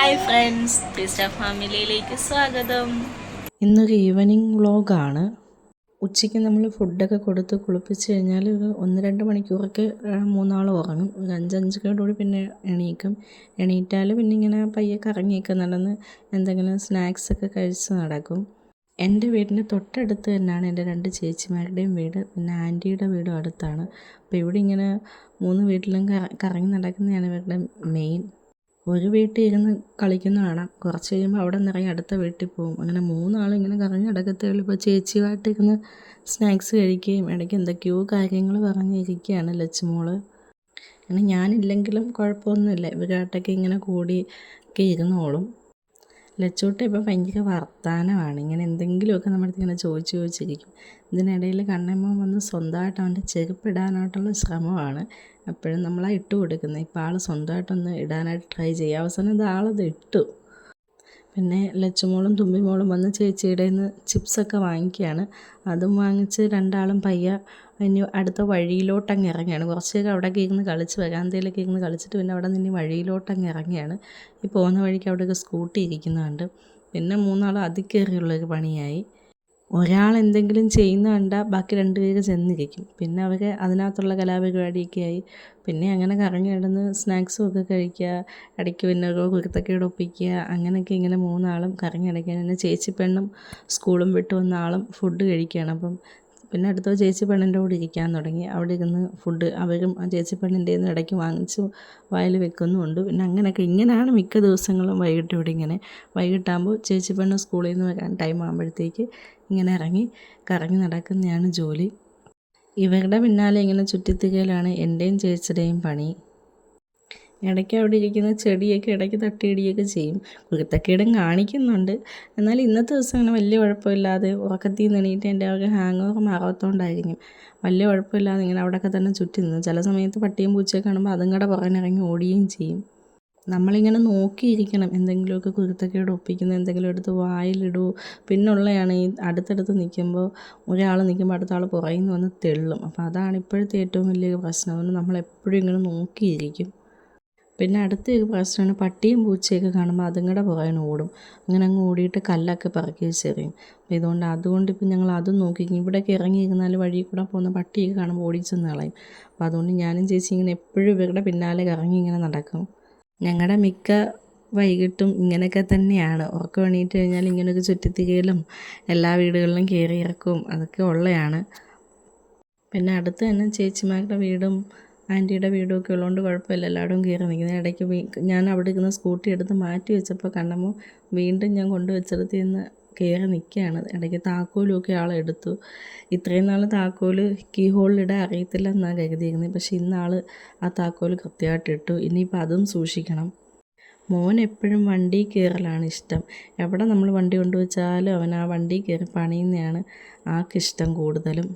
Hi friends Crysta ഫാമിലിയിലേക്ക് സ്വാഗതം. ഇന്നൊരു evening വ്ളോഗാണ് ഉച്ചയ്ക്ക് നമ്മൾ ഫുഡൊക്കെ കൊടുത്ത് കുളിപ്പിച്ച് കഴിഞ്ഞാൽ ഒരു ഒന്ന് രണ്ട് മണിക്കൂറൊക്കെ മൂന്നാൾ ഉറങ്ങും. ഒരു അഞ്ചഞ്ചരയോടുകൂടി പിന്നെ എണീക്കും. എണീറ്റാൽ പിന്നെ ഇങ്ങനെ പയ്യെ കറങ്ങിയൊക്കെ നടന്ന് എന്തെങ്കിലും സ്നാക്സൊക്കെ കഴിച്ച് നടക്കും. എന്റെ വീടിന്റെ തൊട്ടടുത്ത് തന്നെയാണ് എന്റെ രണ്ട് ചേച്ചിമാരുടെയും വീട്. പിന്നെ ആന്റിയുടെ വീടും അടുത്താണ്. അപ്പോൾ ഇവിടെ ഇങ്ങനെ മൂന്ന് വീട്ടിലും കറങ്ങി നടക്കുന്നതാണ് ഇവരുടെ മെയിൻ ഒരു വീട്ടിൽ ഇരുന്ന് കളിക്കുന്ന കാണാം. കുറച്ച് കഴിയുമ്പോൾ അവിടെ നിന്ന് അടുത്ത വീട്ടിൽ പോകും. അങ്ങനെ മൂന്നാളിങ്ങനെ കറങ്ങി നടക്കത്തേ ഉള്ളൂ. ഇപ്പോൾ ചേച്ചിയുമായിട്ട് ഇരുന്ന് സ്നാക്സ് കഴിക്കുകയും ഇടയ്ക്ക് എന്തൊക്കെയോ കാര്യങ്ങൾ പറഞ്ഞിരിക്കുകയാണ് ലച്ചുമോൾ. അങ്ങനെ ഞാനില്ലെങ്കിലും കുഴപ്പമൊന്നുമില്ല. ഇവരായിട്ടൊക്കെ ഇങ്ങനെ കൂടി ഒക്കെ ഇരുന്നോളും. ലച്ചൂട്ട ഇപ്പോൾ ഭയങ്കര വർത്താനമാണ്. ഇങ്ങനെ എന്തെങ്കിലുമൊക്കെ നമ്മുടെ ഇങ്ങനെ ചോദിച്ചു ചോദിച്ചിരിക്കും. ഇതിനിടയിൽ കണ്ണമ്മ വന്ന് സ്വന്തമായിട്ട് അവന്റെ ചെരുപ്പ് ഇടാനായിട്ടുള്ള ശ്രമമാണ്. അപ്പോഴും നമ്മളാ ഇട്ട് കൊടുക്കുന്നത് ഇപ്പോൾ ആൾ സ്വന്തമായിട്ടൊന്ന് ഇടാനായിട്ട് ട്രൈ ചെയ്യുക അവസാനം ഇത് ആളത് ഇട്ടു. പിന്നെ ലച്ചുമോളും തുമ്പിമോളും വന്ന് ചേച്ചിയുടെ നിന്ന് ചിപ്സൊക്കെ വാങ്ങിക്കുകയാണ്. അതും വാങ്ങിച്ച് രണ്ടാളും പയ്യ ഇനി അടുത്ത വഴിയിലോട്ടങ്ങ് ഇറങ്ങിയാണ് കുറച്ചൊക്കെ അവിടെയൊക്കെ ഇരുന്ന് കളിച്ച് വരാന്തയിലൊക്കെ ഇരുന്ന് കളിച്ചിട്ട് പിന്നെ അവിടെ നിന്ന് വഴിയിലോട്ടങ്ങ് ഇറങ്ങിയാണ് ഈ പോകുന്ന വഴിക്ക് അവിടെയൊക്കെ സ്കൂട്ടി ഇരിക്കുന്നുണ്ട്. പിന്നെ മൂന്നാളും അതിക്കേറിയുള്ളൊരു പണിയായി. ഒരാൾ എന്തെങ്കിലും ചെയ്യുന്ന കണ്ടാൽ ബാക്കി രണ്ടുപേര് ചെന്നിരിക്കും. പിന്നെ അവർ അതിനകത്തുള്ള കലാപരിപാടിയൊക്കെ ആയി പിന്നെ അങ്ങനെ കറങ്ങി നടന്ന് സ്നാക്സും ഒക്കെ കഴിക്കുക ഇടയ്ക്ക് പിന്നെ ഓരോ കുരുത്തക്കേട് ഒപ്പിക്കുക അങ്ങനെയൊക്കെ ഇങ്ങനെ മൂന്നാളും കറങ്ങി അടയ്ക്കാൻ പിന്നെ ചേച്ചി പെണ്ണും സ്കൂളും വിട്ട് വന്ന ആളും ഫുഡ് കഴിക്കുകയാണ്. അപ്പം പിന്നെ അടുത്ത ചേച്ചി പെണ്ണിന്റെ കൂടെ ഇരിക്കാൻ തുടങ്ങി. അവിടെ ഇരുന്ന് ഫുഡ് അവരും ആ ചേച്ചി പെണ്ണിന്റെ നിന്ന് ഇടയ്ക്ക് വാങ്ങിച്ച് വായിൽ വെക്കുന്നുമുണ്ട്. പിന്നെ അങ്ങനെയൊക്കെ ഇങ്ങനെയാണ് മിക്ക ദിവസങ്ങളും വൈകിട്ട് ഇവിടെ ഇങ്ങനെ. വൈകിട്ടാകുമ്പോൾ ചേച്ചി പെണ്ണ് സ്കൂളിൽ നിന്ന് വരാൻ ടൈം ആകുമ്പോഴത്തേക്ക് ഇങ്ങനെ ഇറങ്ങി കറങ്ങി നടക്കുന്നതാണ് ജോലി. ഇവരുടെ പിന്നാലെ ഇങ്ങനെ ചുറ്റിത്തുകയിലാണ് എന്റെയും ചേച്ചിയുടെയും പണി. ഇടയ്ക്ക് അവിടെ ഇരിക്കുന്ന ചെടിയൊക്കെ ഇടയ്ക്ക് തട്ടിയിടിയൊക്കെ ചെയ്യും. കുരുത്തക്കേടും കാണിക്കുന്നുണ്ട്. എന്നാൽ ഇന്നത്തെ ദിവസം അങ്ങനെ വലിയ കുഴപ്പമില്ലാതെ ഉറക്കത്തിൽ നിന്ന് എണീറ്റ് എന്റെ അവർക്ക് ഹാങ് ഓവർ മാറാത്തോണ്ടായിരിക്കും. വലിയ കുഴപ്പമില്ലാതെ ഇങ്ങനെ അവിടെയൊക്കെ തന്നെ ചുറ്റി നിന്ന് ചില സമയത്ത് പട്ടിയും പൂച്ചയൊക്കെ കാണുമ്പോൾ അതും കൂടെ പുറകിനിറങ്ങി ഓടുകയും ചെയ്യും. നമ്മളിങ്ങനെ നോക്കിയിരിക്കണം എന്തെങ്കിലുമൊക്കെ കുരുത്തക്കേട് ഒപ്പിക്കുന്ന എന്തെങ്കിലും എടുത്ത് വായിലിടൂ. പിന്നുള്ളതാണ് ഈ അടുത്തടുത്ത് നിൽക്കുമ്പോൾ ഒരാൾ നിൽക്കുമ്പോൾ അടുത്ത ആൾ പുറകിൽ നിന്ന് വന്ന് തെള്ളും. അപ്പോൾ അതാണ് ഇപ്പോഴത്തെ ഏറ്റവും വലിയ പ്രശ്നം. അതുകൊണ്ട് നമ്മളെപ്പോഴും ഇങ്ങനെ നോക്കിയിരിക്കും. പിന്നെ അടുത്ത ഒരു പ്രശ്നമാണ് പട്ടിയും പൂച്ചയൊക്കെ കാണുമ്പോൾ അതും കൂടെ പുറകിന് ഓടും. അങ്ങനെ അങ്ങ് ഓടിയിട്ട് കല്ലൊക്കെ പറക്കി വെച്ചെറിയും. അപ്പോൾ ഇതുകൊണ്ട് അതുകൊണ്ട് ഇപ്പം ഞങ്ങൾ അതും നോക്കി. ഇവിടെയൊക്കെ ഇറങ്ങിയിരുന്നാൽ വഴി കൂടെ പോകുന്ന പട്ടിയൊക്കെ കാണുമ്പോൾ ഓടിച്ചെന്ന് കളയും. അപ്പോൾ അതുകൊണ്ട് ഞാനും ചേച്ചി ഇങ്ങനെ എപ്പോഴും ഇവരുടെ പിന്നാലെ ഇറങ്ങി ഇങ്ങനെ നടക്കും. ഞങ്ങളുടെ മിക്ക വൈകിട്ടും ഇങ്ങനെയൊക്കെ തന്നെയാണ്. ഉറക്കം എണീറ്റ് കഴിഞ്ഞാൽ ഇങ്ങനെയൊക്കെ ചുറ്റിത്തികയിലും എല്ലാ വീടുകളിലും കയറി ഇറക്കും. അതൊക്കെ ഉള്ളതാണ്. പിന്നെ അടുത്ത് തന്നെ ചേച്ചിമാരുടെ വീടും ആന്റിയുടെ വീടൊക്കെ ഉള്ളതുകൊണ്ട് കുഴപ്പമില്ല. എല്ലാവരും കയറി നിൽക്കുന്നത് ഇടയ്ക്ക് ഞാൻ അവിടെ ഇരിക്കുന്ന സ്കൂട്ടി എടുത്ത് മാറ്റി വെച്ചപ്പോൾ കണ്ടപ്പോൾ വീണ്ടും ഞാൻ കൊണ്ടുവച്ചെടുത്ത് നിന്ന് കയറി നിൽക്കുകയാണ്. ഇടയ്ക്ക് താക്കോലുമൊക്കെ ആളെടുത്തു ഇത്രയും നാൾ താക്കോൽ കീ ഹോളിലിടാൻ അറിയത്തില്ല എന്നാണ് കരുതിയിരുന്നത് പക്ഷേ ഇന്നാൾ ആ താക്കോൽ കൃത്യമായിട്ട് ഇട്ടു. ഇനിയിപ്പോൾ അതും സൂക്ഷിക്കണം. മോൻ എപ്പോഴും വണ്ടി കയറലാണ് ഇഷ്ടം. എവിടെ നമ്മൾ വണ്ടി കൊണ്ടുവച്ചാലും അവൻ ആ വണ്ടി കയറി പണിയുന്നതാണ് ആൾക്കിഷ്ടം കൂടുതലും.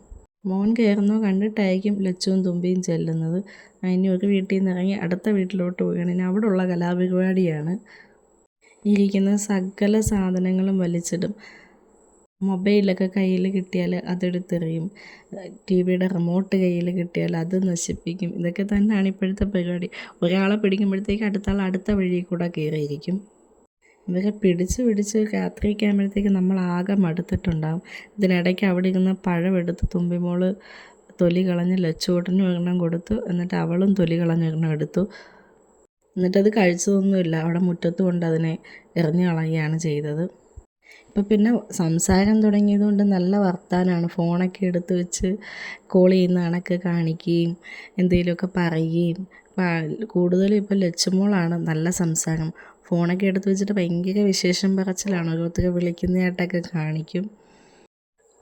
മോൻ കയറുന്നോ കണ്ടിട്ടായിരിക്കും ലച്ചുവും തുമ്പിയും ചെല്ലുന്നത്. അതിന് ഒരു വീട്ടിൽ നിന്ന് ഇറങ്ങി അടുത്ത വീട്ടിലോട്ട് പോവുകയാണെങ്കിൽ അവിടെയുള്ള കലാപരിപാടിയാണ്. ഇരിക്കുന്ന സകല സാധനങ്ങളും വലിച്ചിടും. മൊബൈലൊക്കെ കയ്യിൽ കിട്ടിയാൽ അതെടുത്തെറിയും. ടി വിയുടെ റിമോട്ട് കയ്യിൽ കിട്ടിയാൽ അത് നശിപ്പിക്കും. ഇതൊക്കെ തന്നെയാണ് ഇപ്പോഴത്തെ പരിപാടി. ഒരാളെ പിടിക്കുമ്പോഴത്തേക്ക് അടുത്ത ആൾ അടുത്ത വഴിയിൽ കൂടെ കയറിയിരിക്കും. ഇവരെ പിടിച്ച് പിടിച്ച് രാത്രിയൊക്കെ ആകുമ്പോഴത്തേക്ക് നമ്മൾ ആകെ മടുത്തിട്ടുണ്ടാകും ഇതിനിടയ്ക്ക് അവിടെ ഇരുന്ന് പഴമെടുത്ത് തുമ്പിമോൾ തൊലി കളഞ്ഞ് ലച്ചുകൂട്ടനും ഒരെണ്ണം കൊടുത്തു. എന്നിട്ട് അവളും തൊലി കളഞ്ഞ് കളഞ്ഞൊരെണ്ണം എടുത്തു. എന്നിട്ടത് കഴിച്ചതൊന്നുമില്ല. അവിടെ മുറ്റത്ത് കൊണ്ട് അതിനെ എറിഞ്ഞു കളയുകയാണ് ചെയ്തത്. ഇപ്പം പിന്നെ സംസാരം തുടങ്ങിയത് കൊണ്ട് നല്ല വർത്താനാണ്. ഫോണൊക്കെ എടുത്ത് വെച്ച് കോൾ ചെയ്യുന്ന കണക്ക് കാണിക്കുകയും എന്തെങ്കിലുമൊക്കെ പറയുകയും. കൂടുതലും ഇപ്പോൾ ലച്ചുമോളാണ് നല്ല സംസാരം. ഫോണൊക്കെ എടുത്ത് വെച്ചിട്ട് ഭയങ്കര വിശേഷം പറച്ചിലാണ്. ഓരോരുത്തരെ വിളിക്കുന്നതായിട്ടൊക്കെ കാണിക്കും.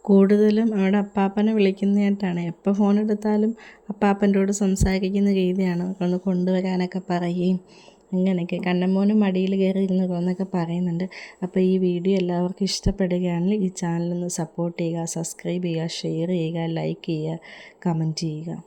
കൂടുതലും അവിടെ അപ്പാപ്പനെ വിളിക്കുന്നതായിട്ടാണ്. എപ്പോൾ ഫോൺ എടുത്താലും അപ്പാപ്പന്റെയോട് സംസാരിക്കുന്ന രീതിയാണ്. ഒന്ന് കൊണ്ടുവരാനൊക്കെ പറയുകയും അങ്ങനെയൊക്കെ. കണ്ണമ്മോനും മടിയിൽ കയറി ഇരുന്ന് എന്നൊക്കെ പറയുന്നുണ്ട്. അപ്പോൾ ഈ വീഡിയോ എല്ലാവർക്കും ഇഷ്ടപ്പെടുകയാണെങ്കിൽ ഈ ചാനലൊന്ന് സപ്പോർട്ട് ചെയ്യുക സബ്സ്ക്രൈബ് ചെയ്യുക ഷെയർ ചെയ്യുക ലൈക്ക് ചെയ്യുക കമന്റ് ചെയ്യുക.